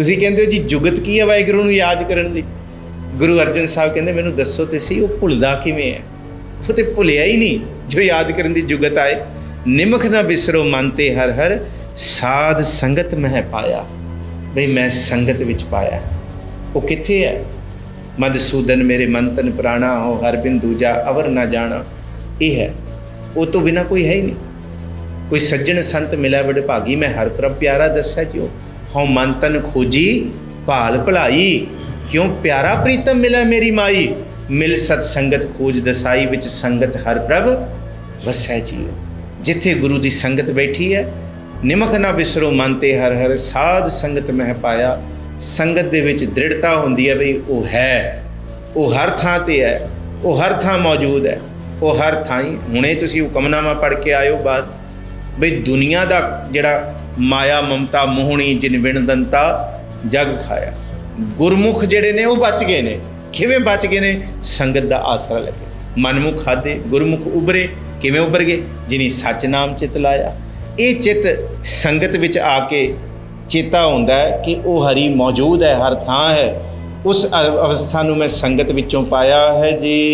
ਤੁਸੀਂ ਕਹਿੰਦੇ ਹੋ ਜੀ ਜੁਗਤ ਕੀ ਹੈ ਵਾਹਿਗੁਰੂ ਨੂੰ ਯਾਦ ਕਰਨ ਦੀ? ਗੁਰੂ ਅਰਜਨ ਸਾਹਿਬ ਕਹਿੰਦੇ, ਮੈਨੂੰ ਦੱਸੋ ਤੇ ਸਹੀ, ਉਹ ਭੁੱਲਦਾ ਕਿਵੇਂ ਹੈ? ਉਹ ਤੇ ਭੁੱਲਿਆ ਹੀ ਨਹੀਂ, ਜੋ ਯਾਦ ਕਰਨ ਦੀ ਜੁਗਤ ਆਏ। ਨਿਮਖ ਨਾ ਬਿਸਰੋ ਮਨ ਤੇ ਹਰ ਹਰ, ਸਾਧ ਸੰਗਤ ਮਹਿ ਪਾਇਆ। ਬਈ ਮੈਂ ਸੰਗਤ ਵਿੱਚ ਪਾਇਆ। ਉਹ ਕਿੱਥੇ ਹੈ? ਮਦਸੂਦਨ ਮੇਰੇ ਮੰਤਨ ਤਨ ਪ੍ਰਾਣਾ ਹੋ ਹਰ ਬਿੰਦੂ ਜਾ ਅਵਰ ਨਾ ਜਾਣਾ। ਇਹ ਹੈ। ਉਹ ਤੋਂ ਬਿਨਾ ਕੋਈ ਹੈ ਹੀ ਨਹੀਂ। ਕੋਈ ਸੱਜਣ ਸੰਤ ਮਿਲਿਆ ਬੜੇ ਭਾਗੀ ਮੈਂ ਹਰ ਪ੍ਰਭ ਪਿਆਰਾ ਦੱਸਿਆ ਜਿਉ ਹਉ ਮਨ ਤਨ ਖੋਜੀ, ਭਾਲ ਭਲਾਈ। ਕਿਉਂ ਪਿਆਰਾ ਪ੍ਰੀਤਮ ਮਿਲਿਆ ਮੇਰੀ ਮਾਈ? ਮਿਲ ਸਤ ਸੰਗਤ ਖੋਜ ਦਸਾਈ ਵਿੱਚ ਸੰਗਤ ਹਰ ਪ੍ਰਭ ਵਸੈ ਜੀਉ। ਜਿੱਥੇ ਗੁਰੂ ਦੀ ਸੰਗਤ ਬੈਠੀ ਹੈ, ਨਿਮਕ ਨਾ ਬਿਸਰੋ ਮਨ ਤੇ ਹਰ ਹਰ ਸਾਧ ਸੰਗਤ ਮਹਿ ਪਾਇਆ। ਸੰਗਤ ਦੇ ਵਿੱਚ ਦ੍ਰਿੜਤਾ ਹੁੰਦੀ ਹੈ ਬਈ ਉਹ ਹੈ। ਉਹ ਹਰ ਥਾਂ ਤੇ ਹੈ, ਉਹ ਹਰ ਥਾਂ ਮੌਜੂਦ ਹੈ। ਉਹ ਹਰ ਥਾਂ ਹੀ ਹੁਣੇ ਤੁਸੀਂ ਹੁਕਮਨਾਮਾ ਪੜ੍ਹ ਕੇ ਆਇਓ ਬਾਅਦ। ਬਈ ਦੁਨੀਆ ਦਾ ਜਿਹੜਾ ਮਾਇਆ, ਮਮਤਾ, ਮੋਹਣੀ, ਜਿਨ ਵਿਣ ਦੰਤਾ ਜਗ ਖਾਇਆ। ਗੁਰਮੁਖ ਜਿਹੜੇ ਨੇ ਉਹ ਬਚ ਗਏ ਨੇ। ਕਿਵੇਂ ਬਚ ਗਏ ਨੇ? ਸੰਗਤ ਦਾ ਆਸਰਾ ਲੈ ਕੇ। ਮਨਮੁਖ ਖਾਦੇ ਗੁਰਮੁਖ ਉਬਰੇ ਕਿਵੇਂ ਉਬਰ ਗਏ? ਜਿਨੀ ਸੱਚ ਨਾਮ ਚਿਤ ਲਾਇਆ। ਇਹ ਚਿਤ ਸੰਗਤ ਵਿੱਚ ਆ ਕੇ ਚੇਤਾ ਹੁੰਦਾ ਹੈ ਕਿ ਉਹ ਹਰੀ ਮੌਜੂਦ ਹੈ, ਹਰ ਥਾਂ ਹੈ। ਉਸ ਅ- ਅਵਸਥਾ ਨੂੰ ਮੈਂ ਸੰਗਤ ਵਿੱਚੋਂ ਪਾਇਆ ਹੈ ਜੀ।